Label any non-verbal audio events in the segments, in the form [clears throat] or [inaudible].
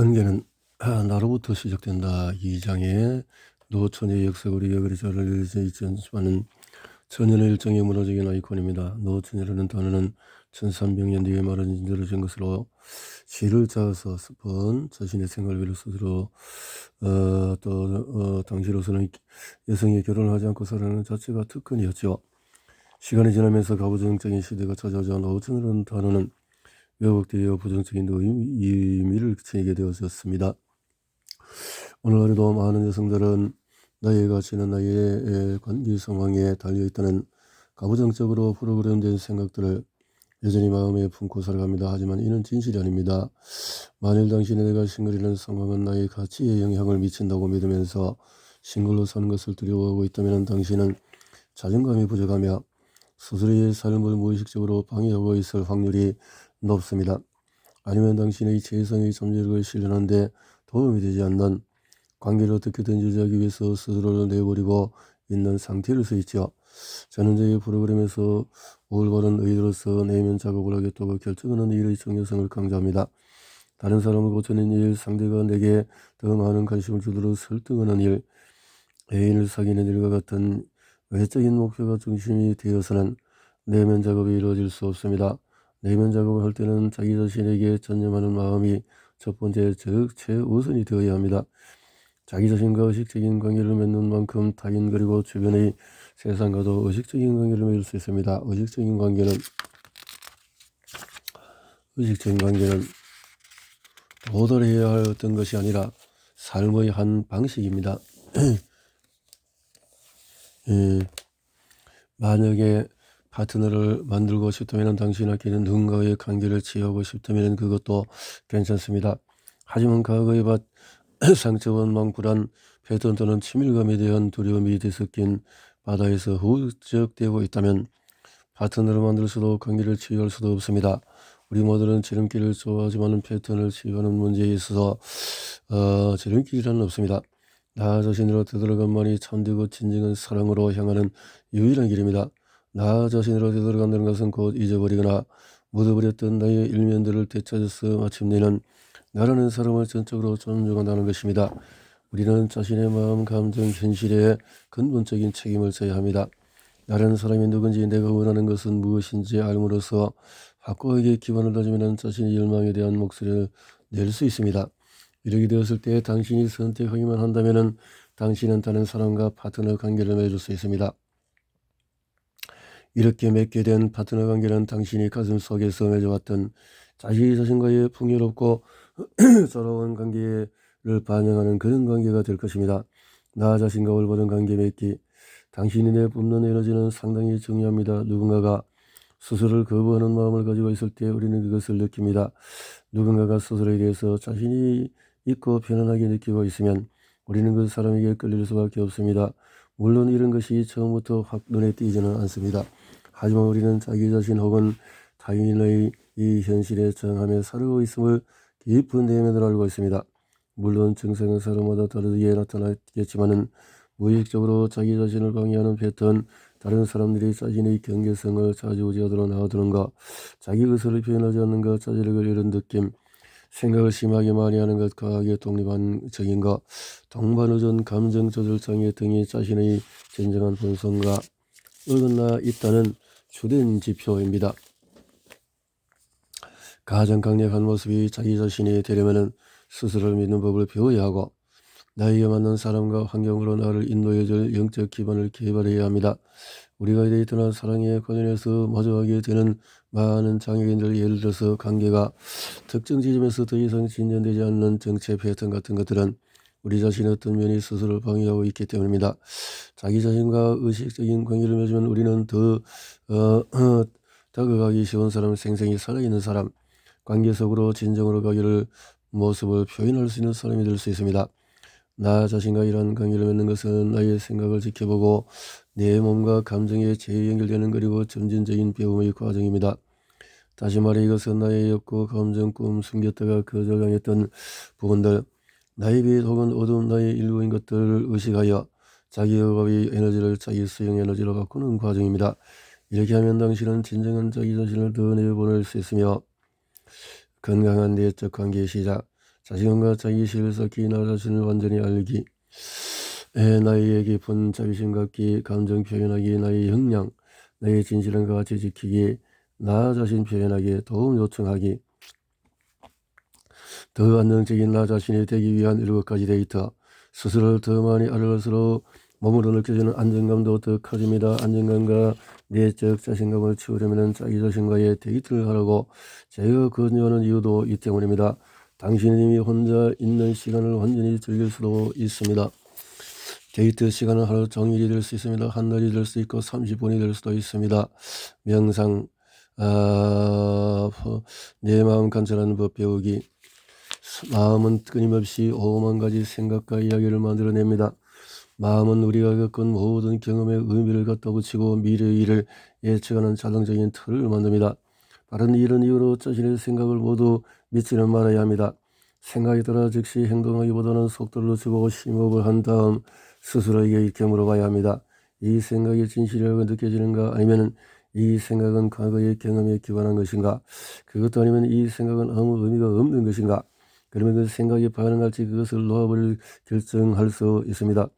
관계는 아, 나로부터 시작된다. 2장에 노천의 역사 우리 여거리 저를 있지만은 천년의 일정이 무너지긴 아이콘입니다. 노천이라는 단어는 1300년 뒤에 말한 들어진 것으로 시를 짜서 번 자신의 위해 스스로 어, 또 어, 당시로서는 여성이 결혼을 하지 않고 살아가는 자체가 특권이었죠. 시간이 지나면서 가부장적인 시대가 찾아오자 노천이라는 단어는 왜곡되어 부정적인 의미를 지니게 되었습니다. 오늘날에도 많은 여성들은 나이의 가치는 나이의 관계 상황에 달려있다는 가부장적으로 프로그램된 생각들을 여전히 마음에 품고 살아갑니다. 하지만 이는 진실이 아닙니다. 만일 당신이 내가 싱글이라는 상황은 나의 가치에 영향을 미친다고 믿으면서 싱글로 사는 것을 두려워하고 있다면 당신은 자존감이 부족하며 스스로의 삶을 무의식적으로 방해하고 있을 확률이 높습니다. 아니면 당신의 재성의 잠재력을 실현하는데 도움이 되지 않는 관계를 어떻게든 유지하기 위해서 스스로를 내버리고 있는 상태일 수 있죠. 저는 저희 프로그램에서 올바른 의도로서 내면 작업을 하겠다고 결정하는 일의 중요성을 강조합니다. 다른 사람을 고치는 일, 상대가 내게 더 많은 관심을 주도록 설득하는 일, 애인을 사귀는 일과 같은 외적인 목표가 중심이 되어서는 내면 작업이 이루어질 수 없습니다. 내면 작업을 할 때는 자기 자신에게 전념하는 마음이 첫 번째, 즉 최우선이 되어야 합니다. 자기 자신과 의식적인 관계를 맺는 만큼 타인 그리고 주변의 세상과도 의식적인 관계를 맺을 수 있습니다. 의식적인 관계는 의식적인 관계는 도달해야 할 어떤 것이 아니라 삶의 한 방식입니다. [clears throat] 예, 만약에 파트너를 만들고 싶다면 당신에게는 누군가의 관계를 취하고 싶다면 그것도 괜찮습니다. 하지만 과거의 밭 [clears throat] 상처 원망 불안 패턴 또는 친밀감에 대한 두려움이 뒤섞인 바다에서 후적되고 있다면 파트너를 만들 수도 관계를 치유할 수도 없습니다. 우리 모두는 지름길을 좋아하지만 패턴을 치유하는 문제에 있어서 어, 지름길이란 없습니다. 나 자신으로 되돌아간만이 참되고 진정한 사랑으로 향하는 유일한 길입니다. 나 자신으로 되돌아간다는 것은 곧 잊어버리거나 묻어버렸던 나의 일면들을 되찾아서 마침내 는 나라는 사람을 전적으로 존중한다는 것입니다. 우리는 자신의 마음, 감정, 현실에 근본적인 책임을 져야 합니다. 나라는 사람이 누군지 내가 원하는 것은 무엇인지 알므로써 확고하게 기반을 다지면 자신의 열망에 대한 목소리를 낼 수 있습니다. 이렇게 되었을 때 당신이 선택하기만 한다면 당신은 다른 사람과 파트너 관계를 맺을 수 있습니다. 이렇게 맺게 된 파트너 관계는 당신이 가슴 속에서 맺어왔던 자기 자신과의 풍요롭고 [clears throat] 서러운 관계를 반영하는 그런 관계가 될 것입니다. 나 자신과 올바른 관계 맺기. 당신이 내뿜는 에너지는 상당히 중요합니다. 누군가가 스스로를 거부하는 마음을 가지고 있을 때 우리는 그것을 느낍니다. 누군가가 스스로에 대해서 자신이 있고 편안하게 느끼고 있으면 우리는 그 사람에게 끌릴 수밖에 없습니다. 물론 이런 것이 처음부터 확 눈에 띄지는 않습니다. 하지만 우리는 자기 자신 혹은 타인의 이 현실에 저항하며 살고 있음을 깊은 내면으로 알고 있습니다. 물론 증상은 사람마다 다르게 나타나겠지만은 무의식적으로 자기 자신을 방해하는 패턴, 다른 사람들이 자신의 경계성을 좌지우지하도록 나아두는 것, 자기 의사를 표현하지 않는 것, 자제력을 잃은 느낌, 생각을 심하게 많이 하는 것, 과하게 독립적인 것, 동반의존, 감정 조절 장애 등이 자신의 진정한 본성과 어긋나 있다는 주된 지표입니다. 가장 강력한 모습이 자기 자신이 되려면 스스로를 믿는 법을 배워야 하고 나에게 맞는 사람과 환경으로 나를 인도해줄 영적 기반을 개발해야 합니다. 우리가 데이트나 사랑에 관련해서 마주하게 되는 많은 장애인들 예를 들어서 관계가 특정 지점에서 더 이상 진전되지 않는 정체 패턴 같은 것들은 우리 자신의 어떤 면이 스스로를 방해하고 있기 때문입니다. 자기 자신과 의식적인 관계를 맺으면 우리는 더 어, 어, [clears throat] 다가가기 쉬운 사람, 생생히 살아있는 사람, 관계 속으로 진정으로 가기를 모습을 표현할 수 있는 사람이 될 수 있습니다. 나 자신과 이러한 관계를 맺는 것은 나의 생각을 지켜보고 내 몸과 감정에 재연결되는 그리고 점진적인 배움의 과정입니다. 다시 말해 이것은 나의 욕구, 감정, 꿈, 숨겼다가 거절당했던 부분들, 나의 빛 혹은 어두운 나의 일부인 것들을 의식하여 자기 억압의 에너지를 자기 수용 에너지로 바꾸는 과정입니다. 이렇게 하면 당신은 진정한 자기 자신을 더 내보낼 수 있으며 건강한 내적 관계의 시작, 자신감과 자기 실을 쌓기 나 자신을 완전히 알기 에, 나의 깊은 자비심 갖기 감정 표현하기 나의 역량 나의 진실한 것 같이 지키기 나 자신 표현하기 도움 요청하기 더 안정적인 나 자신이 되기 위한 일곱 가지 데이터 스스로를 더 많이 알아갈수록 몸으로 느껴지는 안정감도 더 커집니다. 안정감과 내적 자신감을 키우려면 자기 자신과의 데이트를 하라고 제가 권유하는 이유도 이 때문입니다. 당신이 혼자 있는 시간을 완전히 즐길 수도 있습니다. 데이트 시간은 하루 종일이 될 수 있습니다. 한 달이 될 수 있고 30분이 될 수도 있습니다. 명상, 아, 내 마음 관찰하는 법 배우기, 마음은 끊임없이 오만 가지 생각과 이야기를 만들어냅니다. 마음은 우리가 겪은 모든 경험에 의미를 갖다 붙이고 미래의 일을 예측하는 자동적인 틀을 만듭니다. 바른 이런 이유로 자신의 생각을 모두 믿지는 말아야 합니다. 생각이 따라 즉시 행동하기보다는 속도를 늦추고 심호흡을 한 다음 스스로에게 이렇게 물어봐야 합니다. 이 생각이 진실이라고 느껴지는가 아니면 이 생각은 과거의 경험에 기반한 것인가 그것도 아니면 이 생각은 아무 의미가 없는 것인가 그러면 그 생각이 반응할지 그것을 놓아버릴 결정할 수 있습니다.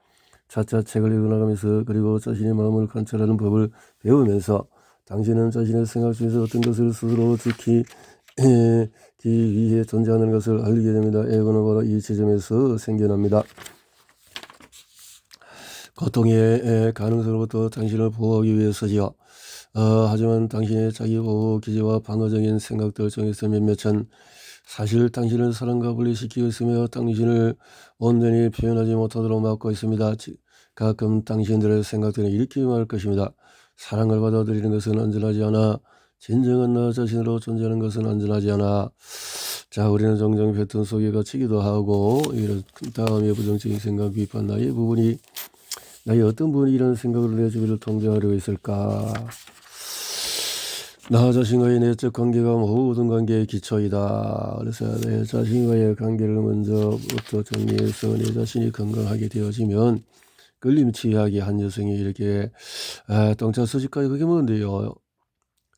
차차 책을 읽어나가면서 그리고 자신의 마음을 관찰하는 법을 배우면서 당신은 자신의 생각 중에서 어떤 것을 스스로 지키기 위해 존재하는 것을 알게 됩니다. 에고는 바로 이 지점에서 생겨납니다. 고통의 가능성으로부터 당신을 보호하기 위해서지요. 어, 하지만 당신의 자기 보호 기제와 방어적인 생각들 중에서 몇몇은 사실 당신을 사랑과 분리시키고 있으며 당신을 온전히 표현하지 못하도록 막고 있습니다. 가끔 당신들의 생각들은 이렇게 말할 것입니다. 사랑을 받아들이는 것은 안전하지 않아. 진정한 나 자신으로 존재하는 것은 안전하지 않아. 자, 우리는 종종 패턴 속에 갇히기도 하고, 이런 다음에 부정적인 생각, 비판, 나의 부분이, 나의 어떤 부분이 이런 생각으로 내 주위를 통제하려고 있을까? 나 자신과의 내적 관계가 모든 관계의 기초이다. 그래서 내 자신과의 관계를 먼저부터 정리해서 내 자신이 건강하게 되어지면 끌림치하게 한 여성이 이렇게 아, 똥차 수집까지 그게 뭔데요?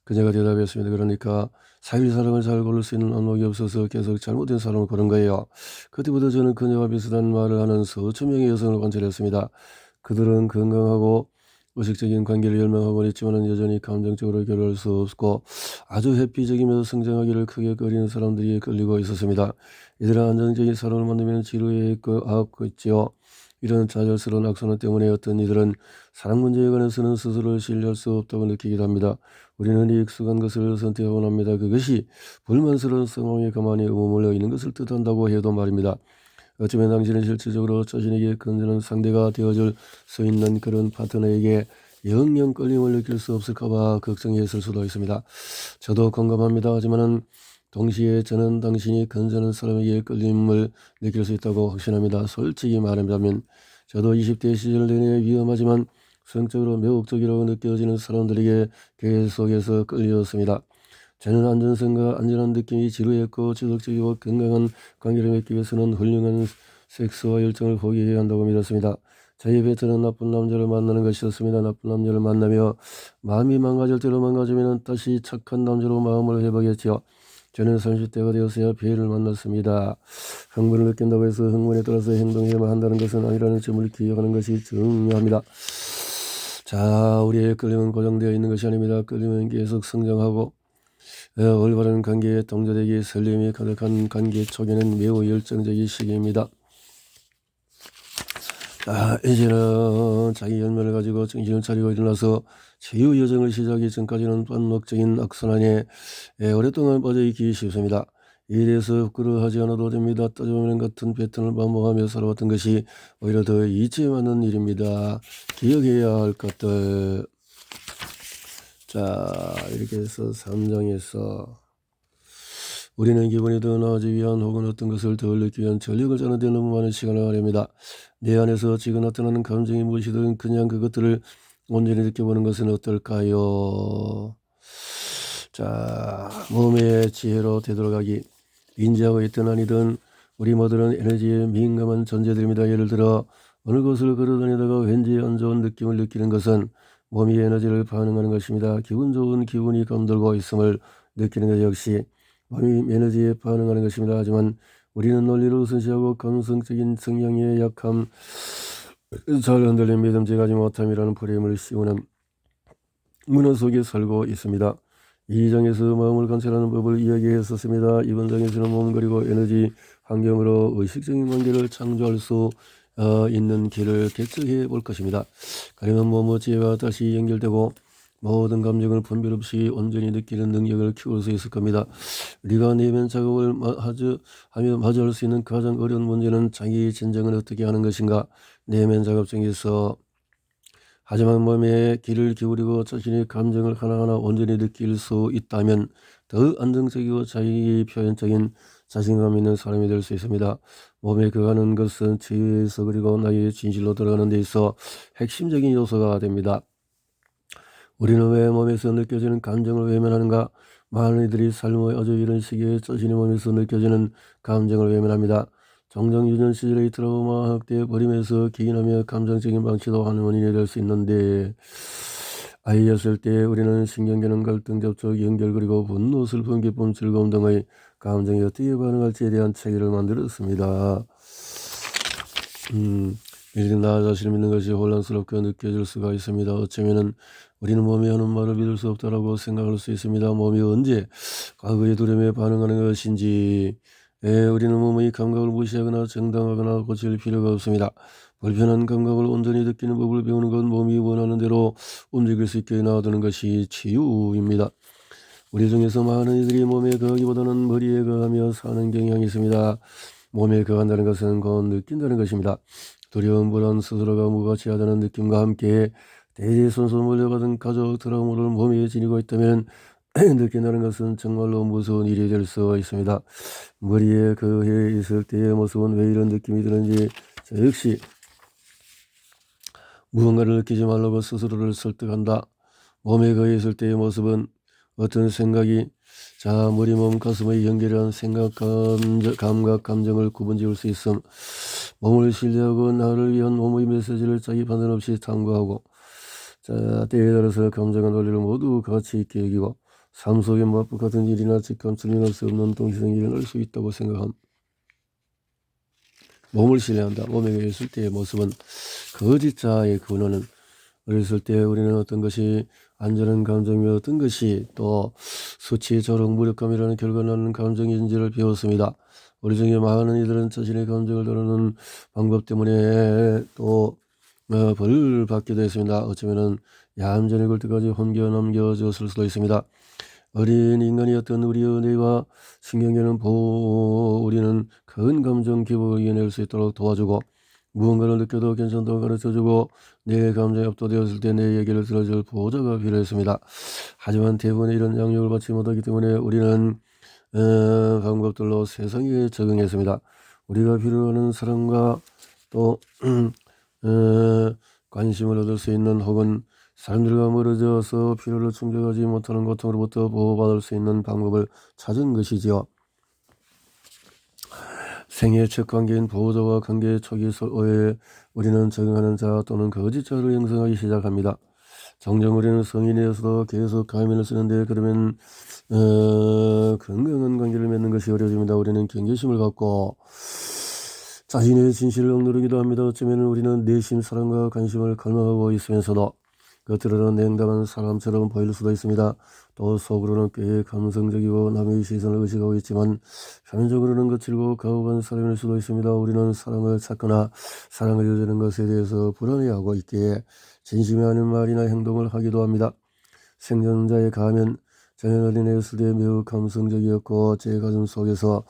그녀가 대답했습니다. 그러니까 사일 사람을 잘 고를 수 있는 안목이 없어서 계속 잘못된 사람을 고른 거예요. 그때부터 저는 그녀와 비슷한 말을 하는 수천 명의 여성을 관찰했습니다. 그들은 건강하고 의식적인 관계를 열망하고 있지만 여전히 감정적으로 결혼할 수 없고 아주 회피적이면서 성장하기를 크게 꺼리는 사람들이 끌리고 있었습니다. 이들은 안정적인 사람을 만들면 지루해 하고 있지요. 이런 좌절스러운 악순환 때문에 어떤 이들은 사랑 문제에 관해서는 스스로를 신뢰할 수 없다고 느끼기도 합니다. 우리는 이 익숙한 것을 선택하곤 합니다. 그것이 불만스러운 상황에 가만히 머물러 있는 것을 뜻한다고 해도 말입니다. 어쩌면 당신은 실질적으로 자신에게 건전한 상대가 되어줄 수 있는 그런 파트너에게 영영 끌림을 느낄 수 없을까봐 걱정했을 수도 있습니다. 저도 공감합니다. 하지만은 동시에 저는 당신이 건전한 사람에게 끌림을 느낄 수 있다고 확신합니다. 솔직히 말하자면 저도 20대 시절 내내 위험하지만 성적으로 매혹적이라고 느껴지는 사람들에게 계속해서 끌렸습니다. 저는 안전성과 안전한 느낌이 지루했고 지속적이고 건강한 관계를 맺기 위해서는 훌륭한 섹스와 열정을 포기해야 한다고 믿었습니다. 저희 베트는 나쁜 남자를 만나는 것이었습니다. 나쁜 남자를 만나며 마음이 망가질 대로 망가지면 다시 착한 남자로 마음을 회복했지요. 저는 30대가 되었어야 배를 만났습니다. 흥분을 느낀다고 해서 흥분에 따라서 행동해야만 한다는 것은 아니라는 점을 기억하는 것이 중요합니다. 자, 우리의 끌림은 고정되어 있는 것이 아닙니다. 끌림은 계속 성장하고 어, 올바른 관계에 동조되기 설렘이 가득한 관계 초기는 매우 열정적인 시기입니다. 자, 이제는 자기 열매를 가지고 정신을 차리고 일어나서 제휴 여정을 시작하기 전까지는 반복적인 악순환에 오랫동안 빠져있기 쉽습니다. 대해서 부끄러워하지 않아도 됩니다. 따져보면 같은 패턴을 반복하며 살아왔던 것이 오히려 더 이치에 맞는 일입니다. 기억해야 할 것들. 자, 이렇게 해서 3장에서 우리는 기분이 더 나아지기 위한 혹은 어떤 것을 더 얻기 위한 전력을 짜는 데 너무 많은 시간을 하렵니다. 내 안에서 지금 나타나는 감정이 무엇이든 그냥 그것들을 온전히 느껴보는 것은 어떨까요? 자, 몸의 지혜로 되돌아가기. 인지하고 있든 아니든 우리 모두는 에너지에 민감한 존재들입니다. 예를 들어 어느 곳을 걸어다니다가 왠지 안 좋은 느낌을 느끼는 것은 몸이 에너지를 반응하는 것입니다. 기분 좋은 기분이 감돌고 있음을 느끼는 것 역시 몸이 에너지에 반응하는 것입니다. 하지만 우리는 논리를 우선시하고 감성적인 성향에 약함, 잘 흔들린 믿음지 가지 못함이라는 프레임을 씌우는 문화 속에 살고 있습니다. 이 장에서 마음을 관찰하는 법을 이야기했었습니다. 이번 장에서는 몸 그리고 에너지 환경으로 의식적인 관계를 창조할 수 어, 있는 길을 개척해 볼 것입니다. 뭐뭐 지혜와 다시 연결되고 모든 감정을 분별 없이 온전히 느끼는 능력을 키울 수 있을 겁니다. 우리가 내면 작업을 마- 하저, 하며 마주할 수 있는 가장 어려운 문제는 자기 진정을 어떻게 하는 것인가. 내면 작업 중에서 하지만 몸에 귀를 기울이고 자신의 감정을 하나하나 온전히 느낄 수 있다면 더 안정적이고 자기 표현적인 자신감 있는 사람이 될 수 있습니다. 몸에 그하는 것은 치유에서 그리고 나의 진실로 들어가는 데 있어 핵심적인 요소가 됩니다. 우리는 왜 몸에서 느껴지는 감정을 외면하는가? 많은 이들이 삶의 아주 이런 시기에 자신의 몸에서 느껴지는 감정을 외면합니다. 정정 유년 시절의 트라우마 학대 버림에서 기인하며 감정적인 방치도 한 원인이 될 수 있는데 아이였을 때 우리는 신경계는 갈등, 접촉, 연결 그리고 분노, 슬픔, 기쁨, 즐거움 등의 감정이 어떻게 반응할지에 대한 체계를 만들었습니다. 음, 이렇게 나 자신을 믿는 것이 혼란스럽게 느껴질 수가 있습니다. 어쩌면은 우리는 몸이 하는 말을 믿을 수 없다라고 생각할 수 있습니다. 몸이 언제 과거의 두려움에 반응하는 것인지 에, 우리는 몸의 감각을 무시하거나 정당하거나 고칠 필요가 없습니다. 불편한 감각을 온전히 느끼는 법을 배우는 건 몸이 원하는 대로 움직일 수 있게 놔두는 것이 치유입니다. 우리 중에서 많은 이들이 몸에 거하기보다는 머리에 거하며 사는 경향이 있습니다. 몸에 거한다는 것은 곧 느낀다는 것입니다. 두려움, 불안, 스스로가 무가치하다는 느낌과 함께 대대손손 몰려가던 가족 트라우마를 몸에 지니고 있다면 [clears throat] 느낀다는 것은 정말로 무서운 일이 될 수 있습니다. 머리에 거해 있을 때의 모습은 왜 이런 느낌이 드는지 저 역시 무언가를 느끼지 말라고 스스로를 설득한다. 몸에 거해 있을 때의 모습은 어떤 생각이 자 머리 몸 가슴의 연결한 생각 감정, 감각 감정을 구분 지을 수 있음. 몸을 신뢰하고 나를 위한 몸의 메시지를 자기 판단 없이 탐구하고 자 때에 따라서 감정과 논리를 모두 가치 있게 여기고 삶 속에 마법 같은 일이나 직감 틀림할 수 없는 동시성이 일어날 수 있다고 생각함. 몸을 신뢰한다. 몸에 있을 때의 모습은 거짓자의 근원은 어렸을 때 우리는 어떤 것이 안전한 감정이며 어떤 것이 또 수치, 조롱, 무력감이라는 결과 나는 감정인지를 배웠습니다. 우리 중에 많은 이들은 자신의 감정을 다루는 방법 때문에 또 어, 벌을 받기도 했습니다. 어쩌면은 얌전히 굴 때까지 혼겨 남겨졌을 수도 있습니다. 어린 인간이었던 우리의 뇌와 신경계는 보 우리는 큰 감정 기복을 이겨낼 수 있도록 도와주고 무언가를 느껴도 괜찮다고 가르쳐주고 내 감정이 압도되었을 때 내 얘기를 들어줄 보호자가 필요했습니다. 하지만 대부분의 이런 양육을 받지 못하기 때문에 우리는 어, 방법들로 세상에 적응했습니다. 우리가 필요하는 사랑과 또 [clears throat] 어, 관심을 얻을 수 있는 혹은 사람들과 멀어져서 필요를 충족하지 못하는 고통으로부터 보호받을 수 있는 방법을 찾은 것이지요. 생애 첫 관계인 보호자와 관계 초기 소에 우리는 적응하는 자 또는 거짓자를 형성하기 시작합니다. 정정 우리는 성인이어서도 계속 가면을 쓰는데 그러면 어, 건강한 관계를 맺는 것이 어려집니다. 우리는 경계심을 갖고 자신의 진실을 억누르기도 합니다. 어쩌면 우리는 내심 사랑과 관심을 갈망하고 있으면서도 겉으로는 냉담한 사람처럼 보일 수도 있습니다. 또 속으로는 꽤 감성적이고 남의 시선을 의식하고 있지만 표면적으로는 거칠고 가혹한 사람일 수도 있습니다. 우리는 사랑을 찾거나 사랑을 여주는 것에 대해서 불안해하고 있기에 진심이 아닌 말이나 행동을 하기도 합니다. 생존자의 가면 저는 어린애였을 때 매우 감성적이었고 제 가슴 속에서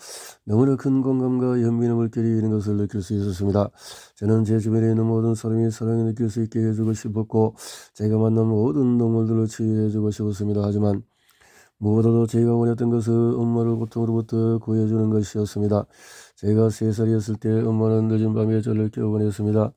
너무나 큰 공감과 물결이 이런 것을 느낄 수 있었습니다. 저는 제 주변에 있는 모든 사람이 사랑을 느낄 수 있게 해주고 싶었고 제가 만난 모든 동물들을 치유해주고 싶었습니다. 하지만 무엇보다도 제가 원했던 것은 엄마를 고통으로부터 구해주는 것이었습니다. 제가 세 살이었을 때 엄마는 늦은 밤에 저를 깨우곤 했습니다.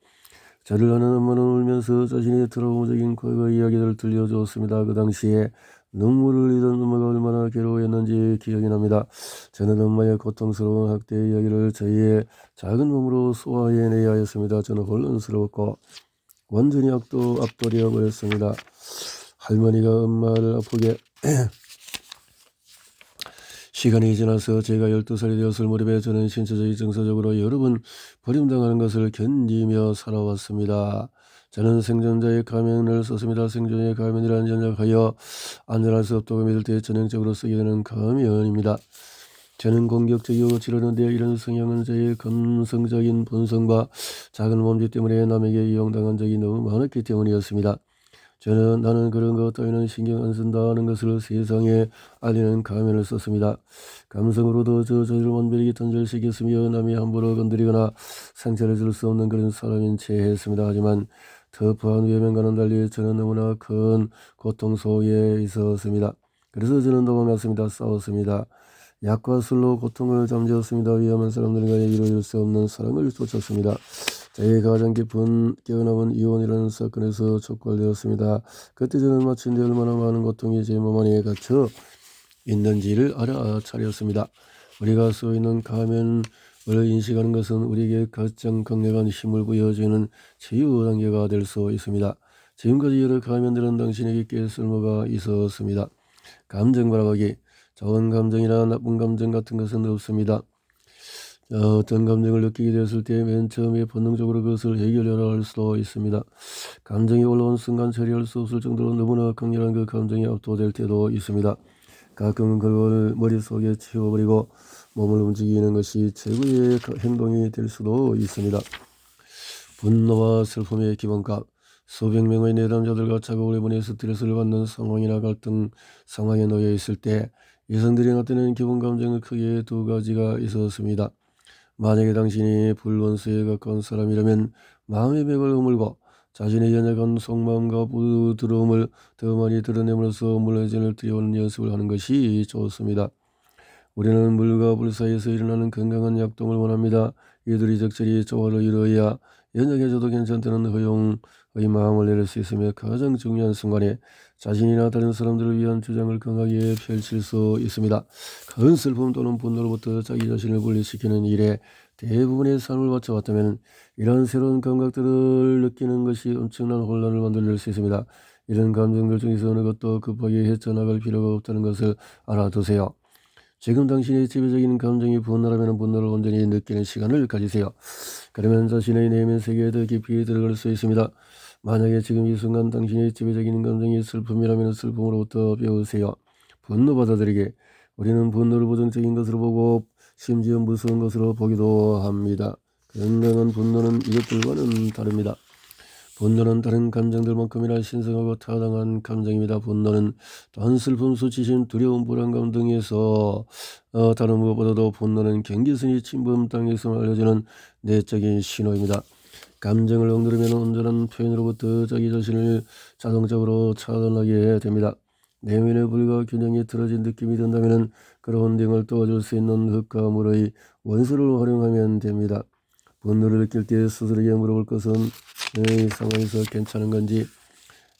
저를 아는 엄마는 울면서 자신의 트라우마적인 과거 이야기를 들려주었습니다. 그 당시에 눈물을 흘리던 엄마가 얼마나 괴로워했는지 기억이 납니다. 저는 엄마의 고통스러운 학대 이야기를 저희의 작은 몸으로 소화해내야 했습니다. 저는 혼란스러웠고 완전히 압도, 압도되어 버렸습니다. 할머니가 엄마를 아프게 [clears throat] 시간이 지나서 제가 12살이 되었을 무렵에 저는 신체적인 정서적으로 여러 번 버림당하는 것을 견디며 살아왔습니다. 저는 생존자의 가면을 썼습니다. 생존자의 가면이라는 연약하여 안전할 수 없다고 믿을 때 전형적으로 쓰게 되는 가면입니다. 저는 공격적이고 지르는데 이런 성향은 저의 감성적인 본성과 작은 몸짓 때문에 남에게 이용당한 적이 너무 많았기 때문이었습니다. 저는 나는 그런 것 따위는 신경 안 쓴다는 것을 세상에 알리는 가면을 썼습니다. 감성으로도 저 저를 원별이 던절시켰으며 남이 함부로 건드리거나 상처를 줄 수 없는 그런 사람인 채 했습니다. 하지만 터프한 외면과는 달리 저는 너무나 큰 고통 속에 있었습니다. 그래서 저는 도망갔습니다. 싸웠습니다. 약과 술로 고통을 잠재웠습니다. 위험한 사람들과의 이루어질 수 없는 사랑을 쫓았습니다. 저희 가장 깊은 깨어남은 이혼이라는 사건에서 촉발되었습니다. 그때 저는 마치 내 얼마나 많은 고통이 제 몸 안에 갇혀 있는지를 알아차렸습니다. 우리가 써 있는 가면 을 인식하는 것은 우리에게 가장 강력한 힘을 부여주는 치유 단계가 될 수 있습니다. 지금까지 여러 가면들은 당신에게 꽤 쓸모가 있었습니다. 감정 바라보기, 좋은 감정이나 나쁜 감정 같은 것은 없습니다. 어, 어떤 감정을 느끼게 되었을 때 맨 처음에 본능적으로 그것을 해결하려 할 수도 있습니다. 감정이 올라온 순간 처리할 수 없을 정도로 너무나 강렬한 그 감정이 압도될 때도 있습니다. 가끔은 그걸 머릿속에 치워버리고 몸을 움직이는 것이 최고의 행동이 될 수도 있습니다. 분노와 슬픔의 기본값 수백 명의 내담자들과 작업을 보내 스트레스를 받는 상황이나 갈등 상황에 놓여 있을 때 여성들이 나타내는 기본 감정은 크게 두 가지가 있었습니다. 만약에 당신이 불원수에 가까운 사람이라면 마음의 벽을 허물고 자신의 연약한 속마음과 부드러움을 더 많이 드러내므로써 물레전을 뛰어오는 연습을 하는 것이 좋습니다. 우리는 물과 불 사이에서 일어나는 건강한 약동을 원합니다. 이들이 적절히 조화를 이루어야 연약해져도 괜찮다는 허용 의 마음을 내릴 수 있으며 가장 중요한 순간에 자신이나 다른 사람들을 위한 주장을 강하게 펼칠 수 있습니다. 큰 슬픔 또는 분노로부터 자기 자신을 분리시키는 일에 대부분의 삶을 바쳐왔다면 이런 새로운 감각들을 느끼는 것이 엄청난 혼란을 만들어낼 수 있습니다. 이런 감정들 중에서 어느 것도 급하게 헤쳐나갈 필요가 없다는 것을 알아두세요. 지금 당신의 지배적인 감정이 분노라면 분노를 온전히 느끼는 시간을 가지세요. 그러면 자신의 내면 세계에 더 깊이 들어갈 수 있습니다. 만약에 지금 이 순간 당신의 지배적인 감정이 슬픔이라면 슬픔으로부터 배우세요. 분노 받아들이게. 우리는 분노를 부정적인 것으로 보고 심지어 무서운 것으로 보기도 합니다. 그런데 분노는 이것들과는 다릅니다. 분노는 다른 감정들만큼이나 신성하고 타당한 감정입니다. 분노는 또한 슬픔, 수치심, 두려움, 불안감 등에서 어, 다른 무엇보다도 분노는 경계선이 침범 땅에서 알려주는 내적인 신호입니다. 감정을 억누르면 온전한 표현으로부터 자기 자신을 자동적으로 차단하게 됩니다. 내면의 불과 균형이 틀어진 느낌이 든다면 그런 등을 도와줄 수 있는 물의 원수를 활용하면 됩니다. 분노를 느낄 때 스스로에게 물어볼 것은 이 상황에서 괜찮은 건지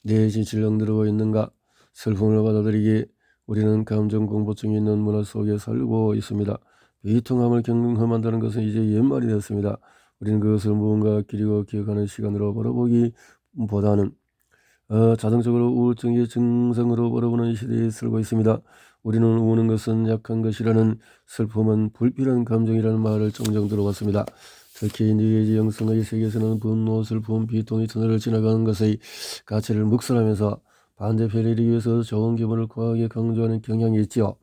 내 진실을 억누르고 있는가 슬픔을 받아들이기 우리는 감정 공포증이 있는 문화 속에 살고 있습니다. 비통함을 경험한다는 것은 이제 옛말이 되었습니다. 우리는 그것을 무언가 기리고 기억하는 시간으로 바라보기 보다는 어, 자동적으로 우울증의 증상으로 바라보는 시대에 살고 있습니다. 우리는 우는 것은 약한 것이라는 슬픔은 불필요한 감정이라는 말을 종종 들어봤습니다. 특히 뉴에지 영성의 세계에서는 분노, 슬픔, 비통이 터널을 지나가는 것의 가치를 묵살하면서 반대편을 이루기 위해서 좋은 기분을 과하게 강조하는 경향이 있지요.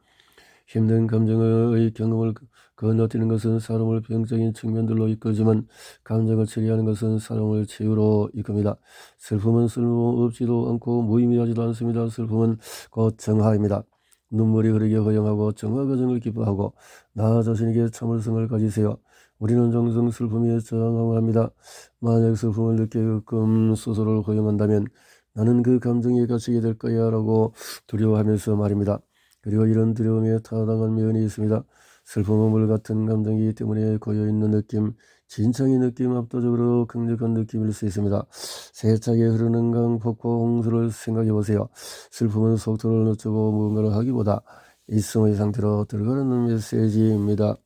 힘든 감정의 경험을 건너뛰는 것은 사람을 병적인 측면들로 이끌지만 감정을 처리하는 것은 사람을 치유로 이끕니다. 슬픔은 쓸모없지도 않고 무의미하지도 않습니다. 슬픔은 곧 정화입니다. 눈물이 흐르게 허용하고 정화 과정을 기뻐하고 나 자신에게 참을성을 가지세요. 우리는 정성 슬픔에 저항합니다. 만약 슬픔을 느끼게끔 스스로를 허용한다면 나는 그 감정에 갇히게 될 거야 라고 두려워하면서 말입니다. 그리고 이런 두려움에 타당한 면이 있습니다. 슬픔은 물 같은 감정이기 때문에 고여있는 느낌, 진창의 느낌, 압도적으로 강력한 느낌일 수 있습니다. 세차게 흐르는 강, 폭포, 홍수를 생각해 보세요. 슬픔은 속도를 늦추고 무언가를 하기보다 일성의 상태로 들어가는 메시지입니다.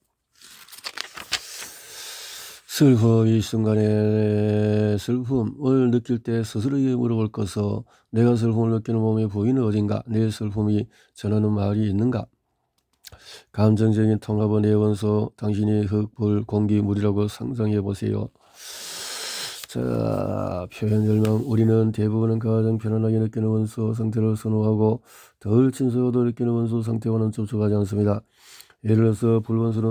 슬픔 이 순간에 슬픔을 느낄 때 스스로에게 물어볼 것은 내가 슬픔을 느끼는 몸의 부위는 어딘가 내 슬픔이 전하는 말이 있는가 감정적인 통합은 내 원소 당신이 흙, 불, 공기, 물이라고 상상해 보세요. 자, 표현 열망. 우리는 대부분은 가장 편안하게 느끼는 원소 상태를 선호하고 덜 친숙하게 느끼는 원소 상태와는 접촉하지 않습니다. 예를 들어서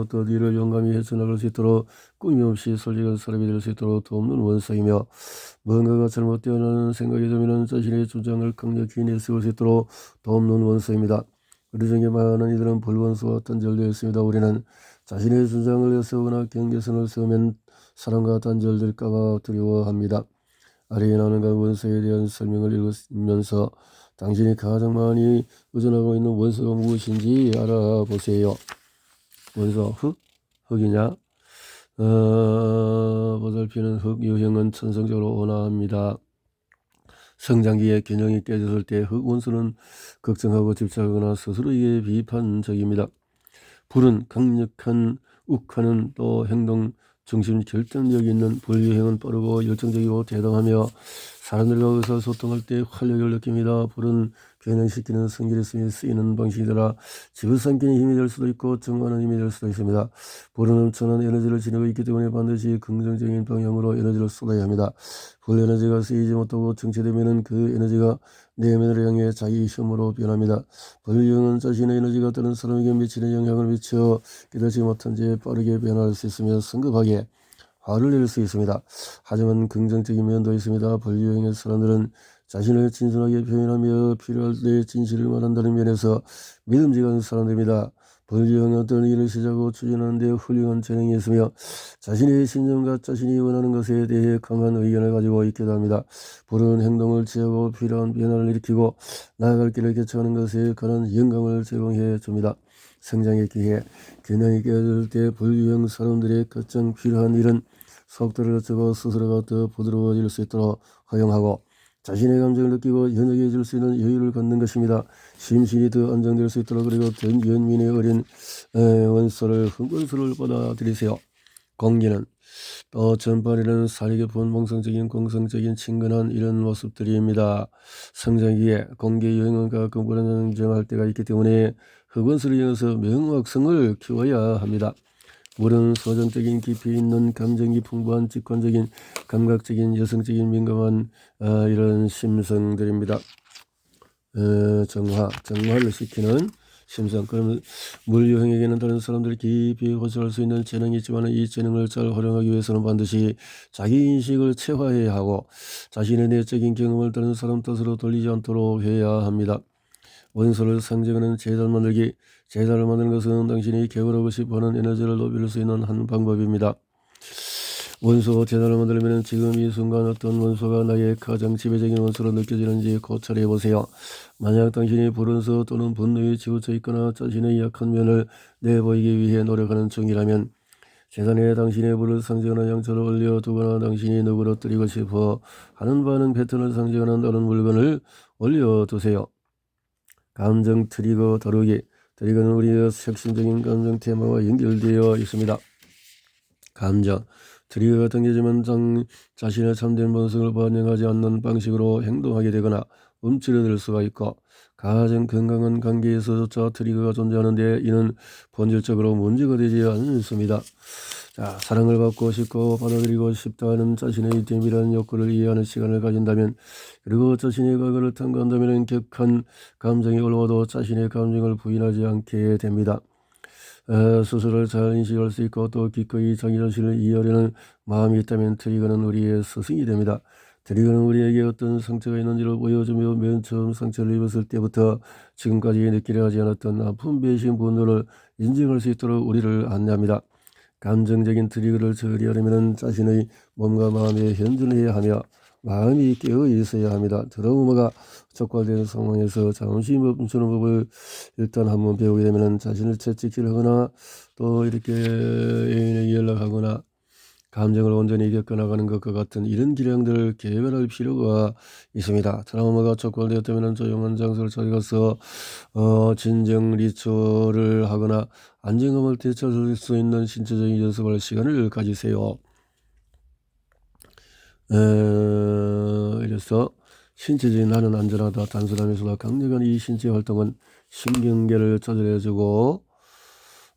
어떤 일을 용감히 헤쳐나갈 수 있도록 꿈이 없이 솔직한 사람이 될 수 있도록 돕는 원소이며 뭔가가 잘못되어나는 생각이 들면 자신의 주장을 강력히 내세울 수 있도록 돕는 원소입니다. 우리 중에 많은 이들은 불원소와 단절되어 있습니다. 우리는 자신의 주장을 내세우거나 경계선을 세우면 사람과 단절될까봐 두려워합니다. 각 원소에 대한 설명을 읽으면서 당신이 가장 많이 의존하고 있는 원소가 무엇인지 알아보세요. 원소 흙? 흙이냐? 어, 보살피는 흙 유형은 천성적으로 온화합니다. 성장기의 균형이 깨졌을 때 흙 원소는 걱정하고 집착하거나 스스로에게 비판적입니다. 불은 강력한 욱하는 또 행동 중심 결정력이 있는 불유행은 빠르고 열정적이고 대담하며 사람들과 의사소통할 때 활력을 느낍니다. 불은 변형시키는 성질이 쓰이는 방식이라 집어삼키는 힘이 될 수도 있고 정하는 힘이 될 수도 있습니다. 불은 엄청난 에너지를 지니고 있기 때문에 반드시 긍정적인 방향으로 에너지를 쏟아야 합니다. 불 에너지가 쓰이지 못하고 정체되면 그 에너지가 내면을 향해 자기 힘으로 변합니다. 불유형은 자신의 에너지가 다른 사람에게 미치는 영향을 미쳐 깨닫지 못한 채 빠르게 변할 수 있으며 성급하게 화를 낼 수 있습니다. 하지만 긍정적인 면도 있습니다. 불유형의 사람들은 자신을 진솔하게 표현하며 필요할 때 진실을 말한다는 면에서 믿음직한 사람들입니다. 불유형은 어떤 일을 시작하고 추진하는 데 훌륭한 재능이 있으며 자신의 신념과 자신이 원하는 것에 대해 강한 의견을 가지고 있기도 합니다. 불은 행동을 취하고 필요한 변화를 일으키고 나아갈 길을 개척하는 것에 관한 영감을 제공해 줍니다. 성장의 기회, 균형이 깨질 때 불유형 사람들의 가장 필요한 일은 속도를 낮추고 스스로가 더 부드러워질 수 있도록 허용하고 자신의 감정을 느끼고 연약해질 수 있는 여유를 갖는 것입니다. 심신이 더 안정될 수 있도록 그리고 전 연민의 어린 원소를 흥건수를 받아들이세요. 공기는 또 전반에는 살이 깊은 몽성적인 공성적인 친근한 이런 모습들입니다. 성장기에 공기 여행은 가끔 불안정할 때가 있기 때문에 흑원수를 이용해서 명확성을 키워야 합니다. 물은 소전적인 깊이 있는 감정이 풍부한 직관적인 감각적인 여성적인 민감한 아, 이런 심성들입니다. 어, 정화, 정화를 시키는 심성. 그러면 물 유형에게는 다른 사람들이 깊이 호소할 수 있는 재능이 있지만 이 재능을 잘 활용하기 위해서는 반드시 자기 인식을 체화해야 하고 자신의 내적인 경험을 다른 사람 탓으로 돌리지 않도록 해야 합니다. 원소를 상징하는 제단 만들기 제단을 만드는 것은 당신이 개발하고 싶어하는 에너지를 높일 수 있는 한 방법입니다. 원소 제단을 만들려면 지금 이 순간 어떤 원소가 나의 가장 지배적인 원소로 느껴지는지 고찰해 보세요. 만약 당신이 불원소 또는 분노에 치우쳐 있거나 자신의 약한 면을 내보이기 위해 노력하는 중이라면 재단에 당신의 불을 상징하는 양초를 올려 두거나 당신이 누구로 뜨리고 싶어 하는 바는 패턴을 상징하는 다른 물건을 올려 두세요. 감정 트리거 다루기 트리거는 우리의 핵심적인 감정 테마와 연결되어 있습니다. 감정 트리거가 당겨지면 장, 자신의 참된 본성을 반영하지 않는 방식으로 행동하게 되거나 움츠러들 수가 있고 가장 건강한 관계에서조차 트리거가 존재하는데 이는 본질적으로 문제가 되지 않습니다. 자, 사랑을 받고 싶고 받아들이고 싶다는 자신의 이템이라는 욕구를 이해하는 시간을 가진다면 그리고 자신의 과거를 탐구한다면 격한 감정이 올라와도 자신의 감정을 부인하지 않게 됩니다. 에, 스스로를 잘 인식할 수 있고 또 기꺼이 자기 자신을 이해하려는 마음이 있다면 트리거는 우리의 스승이 됩니다. 트리거는 우리에게 어떤 상처가 있는지를 보여주며 맨 처음 상처를 입었을 때부터 지금까지 느끼려 하지 않았던 아픈 배신 분노를 인정할 수 있도록 우리를 안내합니다. 감정적인 트리거를 처리하려면 자신의 몸과 마음에 현존해야 하며 마음이 깨어 있어야 합니다. 트라우마가 촉발되는 상황에서 잠시 멈추는 법을 일단 한번 배우게 되면 자신을 채찍질 하거나 또 이렇게 연락하거나 감정을 온전히 겪어나가는 것과 같은 이런 기량들을 개발할 필요가 있습니다. 트라우마가 촉발되었다면 조용한 장소를 찾아가서 어, 진정 리처를 하거나 안정감을 되찾을 수 있는 신체적인 연습할 시간을 가지세요. 에, 이래서 신체적인 나는 안전하다 단순하면서도 강력한 이 신체 활동은 신경계를 조절해주고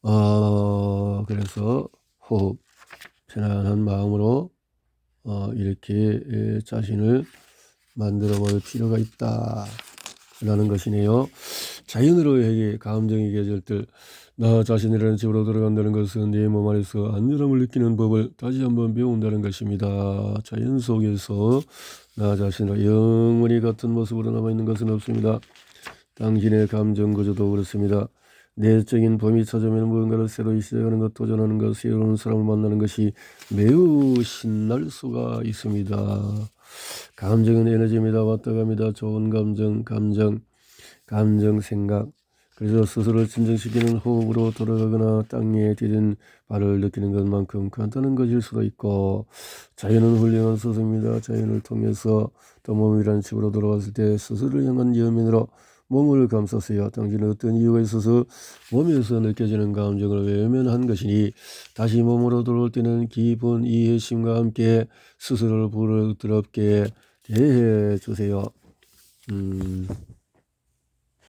어, 그래서 호흡, 편안한 마음으로 어, 이렇게 에, 자신을 만들어 볼 필요가 있다. 라는 것이네요. 자연으로에게 감정의 계절들, 나 자신이라는 집으로 들어간다는 것은 내 몸 안에서 안전함을 느끼는 법을 다시 한번 배운다는 것입니다. 자연 속에서 나 자신을 영원히 같은 모습으로 남아있는 것은 없습니다. 당신의 감정 구조도 그렇습니다. 내적인 범위 찾으면 무언가를 새로 시작하는 것, 도전하는 것, 새로운 사람을 만나는 것이 매우 신날 수가 있습니다. 감정은 에너지입니다. 왔다 갑니다. 좋은 감정, 감정, 감정, 생각. 그래서 스스로를 진정시키는 호흡으로 돌아가거나 땅에 디딘 발을 느끼는 것만큼 간단한 것일 수도 있고 자연은 훌륭한 스승입니다. 자연을 통해서 또 몸이란 집으로 돌아왔을 때 스스로를 향한 연민으로 몸을 감쌌어요. 당신은 어떤 이유가 있어서 몸에서 느껴지는 감정을 외면한 것이니 다시 몸으로 돌아올 때는 기분, 이해심과 함께 스스로를 부드럽게 대해 주세요. 음.